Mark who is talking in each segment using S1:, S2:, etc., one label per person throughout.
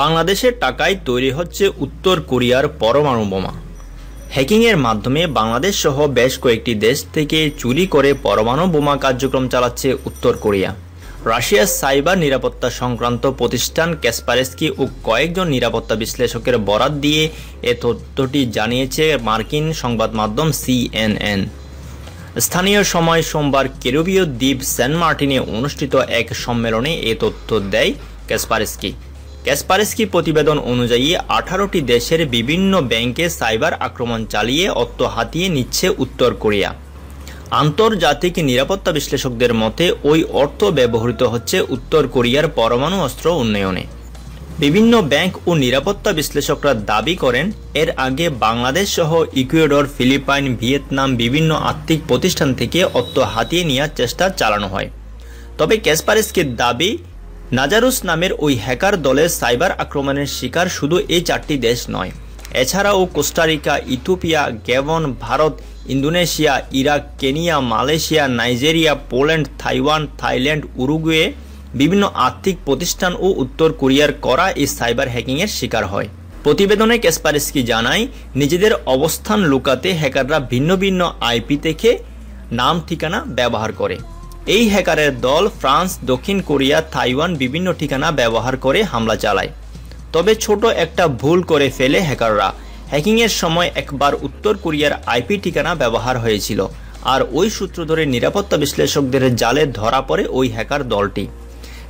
S1: বাংলাদেশের টাকায় তৈরি হচ্ছে উত্তর কোরিয়ার পরমাণু বোমা। হ্যাকিংয়ের মাধ্যমে বাংলাদেশ সহ বেশ কয়েকটি দেশ থেকে চুরি করে পরমাণু বোমা কার্যক্রম চালাচ্ছে উত্তর কোরিয়া। রাশিয়ার সাইবার নিরাপত্তা সংক্রান্ত প্রতিষ্ঠান ক্যাসপারেস্কি ও কয়েকজন নিরাপত্তা বিশ্লেষকের বরাত দিয়ে এ তথ্যটি জানিয়েছে মার্কিন সংবাদ মাধ্যম সিএনএন। স্থানীয় সময় সোমবার কেরুবীয় দ্বীপ সেন্ট মার্টিনে অনুষ্ঠিত এক সম্মেলনে এ তথ্য দেয় ক্যাসপারেস্কি। ক্যাসপারেস্কি প্রতিবেদন অনুযায়ী আঠারোটি দেশের বিভিন্ন ব্যাংকে সাইবার আক্রমণ চালিয়ে অর্থ হাতিয়ে নিচ্ছে উত্তর কোরিয়া। আন্তর্জাতিক নিরাপত্তা বিশ্লেষকদের মতে, ওই অর্থ ব্যবহৃত হচ্ছে উত্তর কোরিয়ার পরমাণু অস্ত্র উন্নয়নে। বিভিন্ন ব্যাংক ও নিরাপত্তা বিশ্লেষকরা দাবি করেন, এর আগে বাংলাদেশ সহ ইকুয়েডর, ফিলিপাইন, ভিয়েতনাম বিভিন্ন আর্থিক প্রতিষ্ঠান থেকে অর্থ হাতিয়ে নেওয়ার চেষ্টা চালানো হয়। তবে ক্যাসপারেসকের দাবি নাজারুস নামের ওই হ্যাকার দলের সাইবার আক্রমণের শিকার শুধু এই চারটি দেশ নয়। এছাড়াও Costa Rica Ethiopia Gabon Bharat, Indonesia, Iraq, Kenya, Malaysia, Nigeria, Poland, Taiwan, Thailand, Uruguay বিভিন্ন আর্থিক প্রতিষ্ঠান ও উত্তর কোরিয়ার করা এই সাইবার হ্যাকিংয়ের শিকার হয়। প্রতিবেদনে ক্যাসপারেস্কি জানায়, নিজেদের অবস্থান লুকাতে হ্যাকাররা ভিন্ন ভিন্ন আইপি থেকে নাম ঠিকানা ব্যবহার করে। এই হ্যাকারের দল ফ্রান্স, দক্ষিণ কোরিয়া, তাইওয়ান বিভিন্ন ঠিকানা ব্যবহার করে হামলা চালায়। তবে ছোট একটা ভুল করে ফেলে হ্যাকাররা। হ্যাকিংয়ের সময় একবার উত্তর কোরিয়ার আইপি ঠিকানা ব্যবহার হয়েছিল। আর ওই সূত্র ধরে নিরাপত্তা বিশ্লেষকদের জালে ধরা পড়ে ওই হ্যাকার দলটি।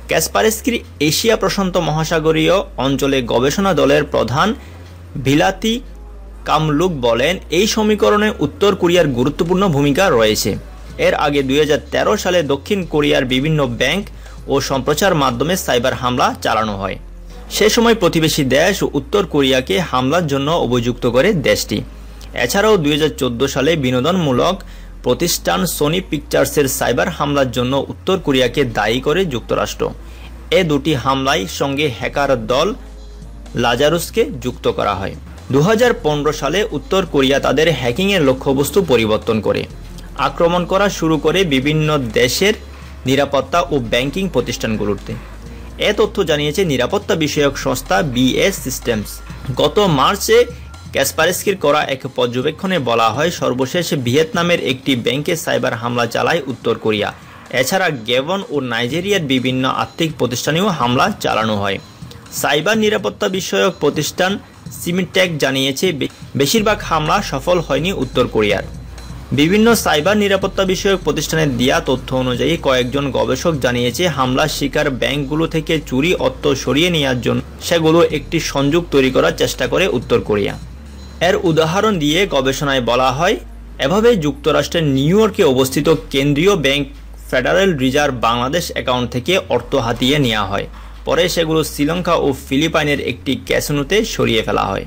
S1: ক্যাসপারেস্কির এশিয়া প্রশান্ত মহাসাগরীয় অঞ্চলে গবেষণা দলের প্রধান ভিলাতি কামলুক বলেন, এই সমীকরণে উত্তর কোরিয়ার গুরুত্বপূর্ণ ভূমিকা রয়েছে। এর আগে দুই হাজার তেরো সালে দক্ষিণ কোরিয়ার বিভিন্ন ব্যাংক ও সম্প্রচার মাধ্যমে সাইবার হামলা চালানো হয়। সে সময় প্রতিবেশী দেশ উত্তর কোরিয়াকে হামলার জন্য অভিযুক্ত করে দেশটি। এছাড়াও দুই হাজার চোদ্দ সালে বিনোদনমূলক প্রতিষ্ঠান সোনি পিকচার্সের সাইবার হামলার জন্য উত্তর কোরিয়াকে দায়ী করে যুক্তরাষ্ট্র। এ দুটি হামলায় সঙ্গে হ্যাকার দল লাজারুসকে যুক্ত করা হয়। দু হাজার পনেরো সালে উত্তর কোরিয়া তাদের হ্যাকিংয়ের লক্ষ্যবস্তু পরিবর্তন করে। আক্রমণ করা শুরু করে বিভিন্ন দেশের নিরাপত্তা ও ব্যাংকিং প্রতিষ্ঠানগুলোতে। এ তথ্য জানিয়েছে নিরাপত্তা বিষয়ক সংস্থা বিএস সিস্টেমস। গত মার্চে ক্যাসপারেস্কির করা এক পর্যবেক্ষণে বলা হয়, সর্বশেষ ভিয়েতনামের একটি ব্যাংকে সাইবার হামলা চালায় উত্তর কোরিয়া। এছাড়া গেবন ও নাইজেরিয়ার বিভিন্ন আর্থিক প্রতিষ্ঠানেও হামলা চালানো হয়। সাইবার নিরাপত্তা বিষয়ক প্রতিষ্ঠান সিমিটেক জানিয়েছে বেশিরভাগ হামলা সফল হয়নি উত্তর কোরিয়ার। বিভিন্ন সাইবার নিরাপত্তা বিষয়ক প্রতিষ্ঠানের দেওয়া তথ্য অনুযায়ী কয়েকজন গবেষক জানিয়েছে হামলার শিকার ব্যাংকগুলো থেকে চুরি, অর্থ সরিয়ে নেওয়ার জন্য সেগুলো একটি সংযোগ তৈরি করার চেষ্টা করে উত্তর কোরিয়া। এর উদাহরণ দিয়ে গবেষণায় বলা হয়, এভাবে যুক্তরাষ্ট্রের নিউ ইয়র্কে অবস্থিত কেন্দ্রীয় bank Federal Reserve Bangladesh account থেকে অর্থ হাতিয়ে নেওয়া হয়। পরে সেগুলো শ্রীলঙ্কা ও ফিলিপাইনের একটি ক্যাসিনোতে সরিয়ে ফেলা হয়।